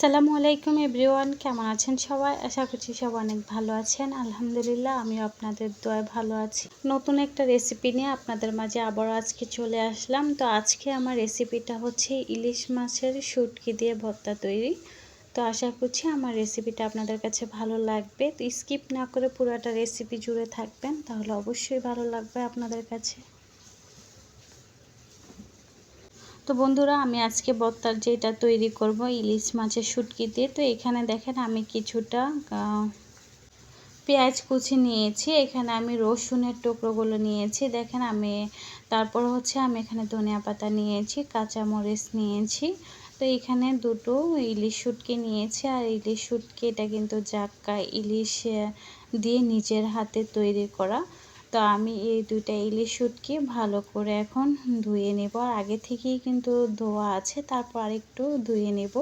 আসসালামু আলাইকুম এভরিওয়ান, কেমন আছেন সবাই? আশা করছি সব অনেক ভালো আছেন। আলহামদুলিল্লাহ, আমিও আপনাদের দোয়ায় ভালো আছি। নতুন একটা রেসিপি নিয়ে আপনাদের মাঝে আবারও আজকে চলে আসলাম। তো আজকে আমার রেসিপিটা হচ্ছে ইলিশ মাছের শুটকি দিয়ে ভর্তা তৈরি। তো আশা করছি আমার রেসিপিটা আপনাদের কাছে ভালো লাগবে। তো স্কিপ না করে পুরোটা রেসিপি জুড়ে থাকবেন, তাহলে অবশ্যই ভালো লাগবে আপনাদের কাছে। তো বন্ধুরা, আমি আজকে বত্তার যেটা তৈরি করব, ইলিশ মাছের শুটকি দিয়ে। তো এখানে দেখেন আমি কিছুটা পেঁয়াজ কুচি নিয়েছি। এখানে আমি রসুনের টুকরোগুলো নিয়েছি। দেখেন আমি, তারপর হচ্ছে আমি এখানে ধনিয়া পাতা নিয়েছি, কাঁচামরিচ নিয়েছি। তো এখানে দুটো ইলিশ শুটকি নিয়েছি। আর ইলিশ শুটকি এটা কিন্তু জাক্কা ইলিশ দিয়ে নিজের হাতে তৈরি করা। তো আমি এই দুইটা ইলিশ শুটকি ভালো করে এখন ধুয়ে নেব। আর আগে থেকেই কিন্তু ধোয়া আছে, তারপর আরেকটু ধুয়ে নেব।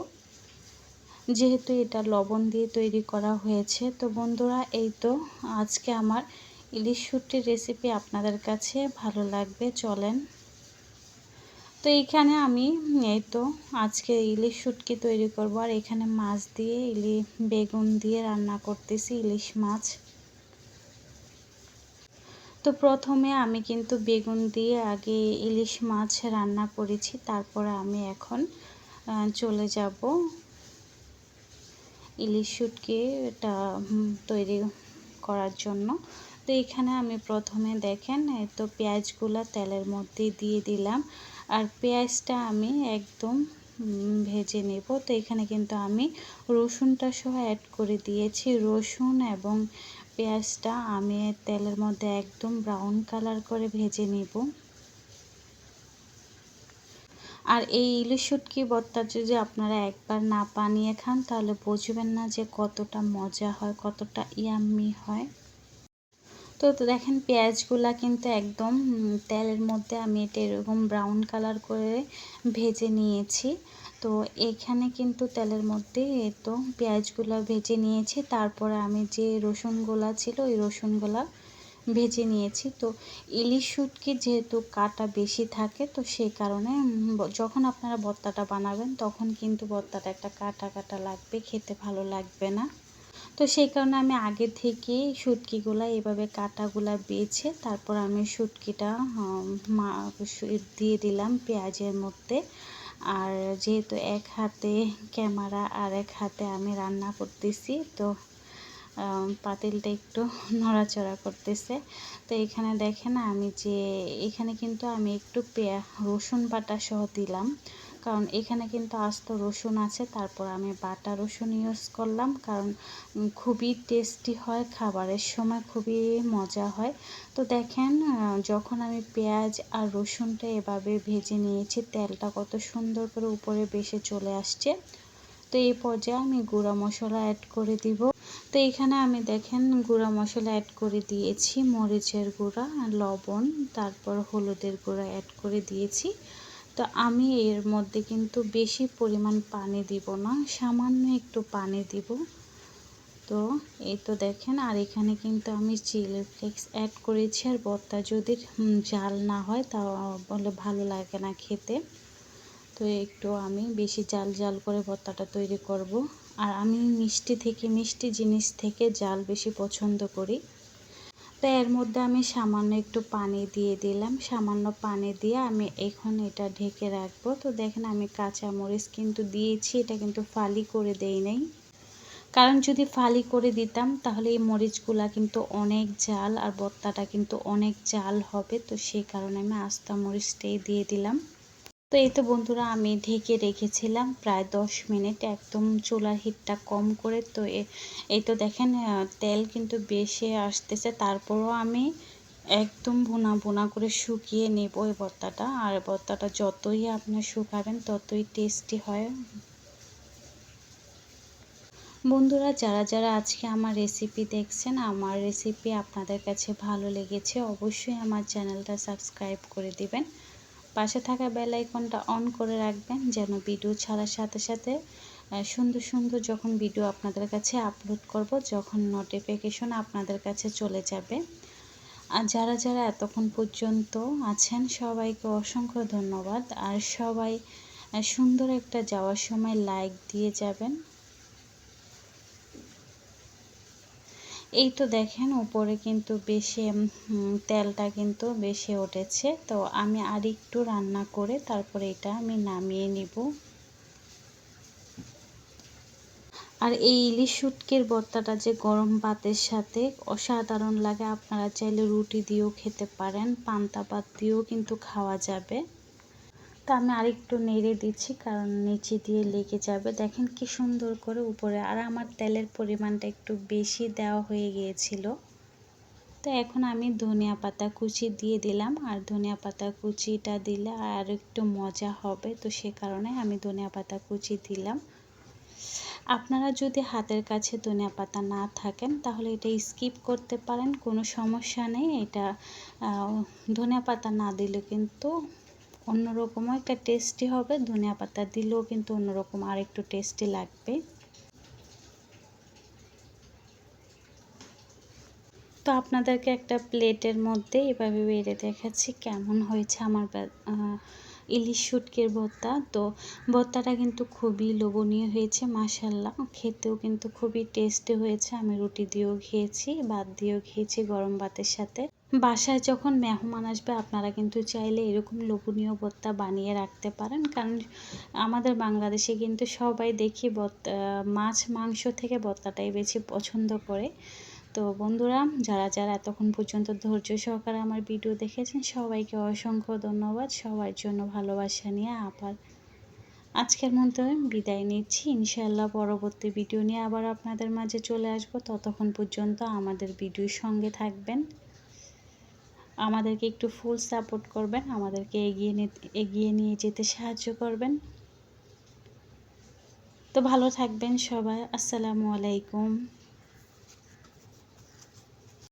যেহেতু এটা লবণ দিয়ে তৈরি করা হয়েছে, তো বন্ধুরা এই তো আজকে আমার ইলিশ শুটকির রেসিপি আপনাদের কাছে ভালো লাগবে, চলেন। তো এইখানে আমি এই তো আজকে ইলিশ শুটকি তৈরি করব। আর এখানে মাছ দিয়ে, ইলি বেগুন দিয়ে রান্না করতেছি ইলিশ মাছ। তো প্রথমে আমি কিন্তু বেগুন দিয়ে আগে ইলিশ মাছ রান্না করেছি, তারপরে আমি এখন চলে যাব ইলিশ শুটকি এটা তৈরি করার জন্য। তো এখানে আমি প্রথমে দেখেন তো পেঁয়াজগুলো তেলের মধ্যে দিয়ে দিলাম। আর পেঁয়াজটা আমি একদম ভেজে নেব। তো এখানে কিন্তু আমি রসুনটা সহ অ্যাড করে দিয়েছি। রসুন এবং পেঁয়াজটা আমি তেলের মধ্যে একদম ব্রাউন কালার করে ভেজে নিব। আর এই ইলিশ শুটকি ভর্তা যদি আপনারা একবার না বানিয়ে খান, তাহলে বুঝবেন না যে কতটা মজা হয়, কতটা ইয়াম্মি হয়। তো তো দেখেন পেঁয়াজগুলা কিন্তু একদম তেলের মধ্যে আমি এটা এরকম ব্রাউন কালার করে ভেজে নিয়েছি। তো এখানে কিন্তু তেলের মধ্যে তো পেঁয়াজগুলো ভেজে নিয়েছি। তারপরে আমি যে রসুনগুলা ছিল, ওই রসুনগুলা ভেজে নিয়েছি। তো ইলিশ শুটকি যেহেতু কাটা বেশি থাকে, তো সেই কারণে যখন আপনারা ভর্তাটা বানাবেন, তখন কিন্তু ভর্তাটা একটা কাটা কাটা লাগবে, খেতে ভালো লাগবে না। তো সেই কারণে আমি আগে থেকেই শুটকিগুলো এভাবে কাটাগুলা বেছে, তারপর আমি শুটকিটা দিয়ে দিলাম পেঁয়াজের মধ্যে। আর যেহেতু এক হাতে ক্যামেরা আর এক হাতে আমি রান্না করতেছি, তো পাতিলটা একটু নড়াচড়া করতেছে। তো এখানে দেখেন আমি যে, এখানে কিন্তু আমি একটু পেঁয়া রসুন বাটা সহ দিলাম। কারণ এখানে কিন্তু আস্ত রসুন আছে, তারপর আমি বাটা রসুন ইউজ করলাম, কারণ খুবই টেস্টি হয়, খাবারের সময় খুবই মজা হয়। তো দেখেন যখন আমি পেঁয়াজ আর রসুনটা এভাবে ভেজে নিয়েছি, তেলটা কত সুন্দর করে উপরে বেশে চলে আসছে। তো এই পর্যায়ে আমি গুঁড়া মশলা অ্যাড করে দিব। তো এখানে আমি দেখেন, গুঁড়া মশলা অ্যাড করে দিয়েছি, মরিচের গুঁড়া, লবণ, তারপর হলুদের গুঁড়া অ্যাড করে দিয়েছি। তো আমি এর মধ্যে কিন্তু বেশি পরিমাণ পানি দিব না, সামান্য একটু পানি দিব। তো এই তো দেখেন, আর এখানে কিন্তু আমি চিলি ফ্লেক্স অ্যাড করেছি, আর বর্তা যদি জাল না হয় তা বলে ভালো লাগে না খেতে। তো একটু আমি বেশি জাল জাল করে ভর্তাটা তৈরি করব। আর আমি মিষ্টি থেকে, মিষ্টি জিনিস থেকে জাল বেশি পছন্দ করি। তো এর মধ্যে আমি সামান্য একটু পানি দিয়ে দিলাম। সামান্য পানি দিয়ে আমি এখন এটা ঢেকে রাখব। তো দেখেন আমি কাঁচা মরিচ কিন্তু দিয়েছি, এটা কিন্তু ফালি করে দেই নাই। কারণ যদি ফালি করে দিতাম তাহলে এই মরিচগুলা কিন্তু অনেক জাল আর বত্তাটা কিন্তু অনেক জাল হবে। তো সেই কারণে আমি আস্তা মরিচটাই দিয়ে দিলাম। তো এই তো বন্ধুরা আমি ঢেকে রেখেছিলাম প্রায় দশ মিনিট, একদম চুলার হিটটা কম করে। তো এই তো দেখেন তেল কিন্তু বেশি আসতেছে, তারপরও আমি একদম বোনা বোনা করে শুকিয়ে নেব এই ভর্তাটা। আর ভর্তাটা যতই আপনার শুকাবেন, ততই টেস্টি হয়। বন্ধুরা, যারা যারা আজকে আমার রেসিপি দেখছেন, আমার রেসিপি আপনাদের কাছে ভালো লেগেছে, অবশ্যই আমার চ্যানেলটা সাবস্ক্রাইব করে দিবেন। পাশে থাকা বেল আইকনটা অন করে রাখবেন যেন ভিডিও ছাড়ার সাথে সাথে সুন্দর সুন্দর যখন ভিডিও আপনাদের কাছে আপলোড করব, যখন নোটিফিকেশন আপনাদের কাছে চলে যাবে। আর যারা যারা এতক্ষণ পর্যন্ত আছেন, সবাইকে অসংখ্য ধন্যবাদ। আর সবাই সুন্দর একটা যাওয়ার সময় লাইক দিয়ে যাবেন। এই তো দেখেন, উপরে কিন্তু বেশি তেলটা কিন্তু বেশি উঠেছে। তো আমি আর একটু রান্না করে তারপরে এটা আমি নামিয়ে নিব। আর এই ইলিশ শুটকির ভর্তাটা যে গরম ভাতের সাথে অসাধারণ লাগে। আপনারা চাইলে রুটি দিয়েও খেতে পারেন, পান্তা ভাত দিয়েও কিন্তু খাওয়া যাবে। তো আমি আরেকটু নেড়ে দিচ্ছি, কারণ নিচে দিয়ে লেগে যাবে। দেখেন কি সুন্দর করে উপরে, আর আমার তেলের পরিমাণটা একটু বেশি দেওয়া হয়ে গিয়েছিল। তো এখন আমি ধনিয়া পাতা কুচি দিয়ে দিলাম, আর ধনিয়া পাতা কুচিটা দিলে আর একটু মজা হবে। তো সে কারণে আমি ধনিয়া পাতা কুচি দিলাম। আপনারা যদি হাতের কাছে ধনিয়া পাতা না থাকেন, তাহলে এটা স্কিপ করতে পারেন, কোনো সমস্যা নেই। এটা ধনিয়া পাতা না দিলে কিন্তু অন্যরকমও একটা টেস্টি হবে, ধনিয়া পাতা দিলেও কিন্তু অন্যরকম আর একটু টেস্টি লাগবে। তো আপনাদেরকে একটা প্লেটের মধ্যে এভাবে বেড়ে দেখাচ্ছি কেমন হয়েছে আমার ইলিশ শুটকের ভর্তা। তো ভর্তাটা কিন্তু খুবই লোভনীয় হয়েছে মাসাল্লাহ খেতেও কিন্তু খুবই টেস্টি হয়েছে। আমি রুটি দিয়েও খেয়েছি, ভাত দিয়েও খেয়েছি গরম ভাতের সাথে। বাসায় যখন মেহমান আসবে, আপনারা কিন্তু চাইলে এরকম লোভনীয় ভর্তা বানিয়ে রাখতে পারেন। কারণ আমাদের বাংলাদেশে কিন্তু সবাই দেখি মাছ, মাংস থেকে ভর্তাটাই বেশি পছন্দ করে। তো বন্ধুরা, যারা যারা এতক্ষণ পর্যন্ত ধৈর্য সহকারে আমার ভিডিও দেখেছেন, সবাইকে অসংখ্য ধন্যবাদ। সবার জন্য ভালোবাসা নিয়ে আবার আজকের মধ্যে বিদায় নিচ্ছি। ইনশাল্লাহ পরবর্তী ভিডিও নিয়ে আবার আপনাদের মাঝে চলে আসব। ততক্ষণ পর্যন্ত আমাদের ভিডিওর সঙ্গে থাকবেন। আমাদেরকে একটু ফুল সাপোর্ট করবেন, আমাদেরকে এগিয়ে এগিয়ে নিয়ে যেতে সাহায্য করবেন। তো ভালো থাকবেন সবাই। আসসালামু আলাইকুম।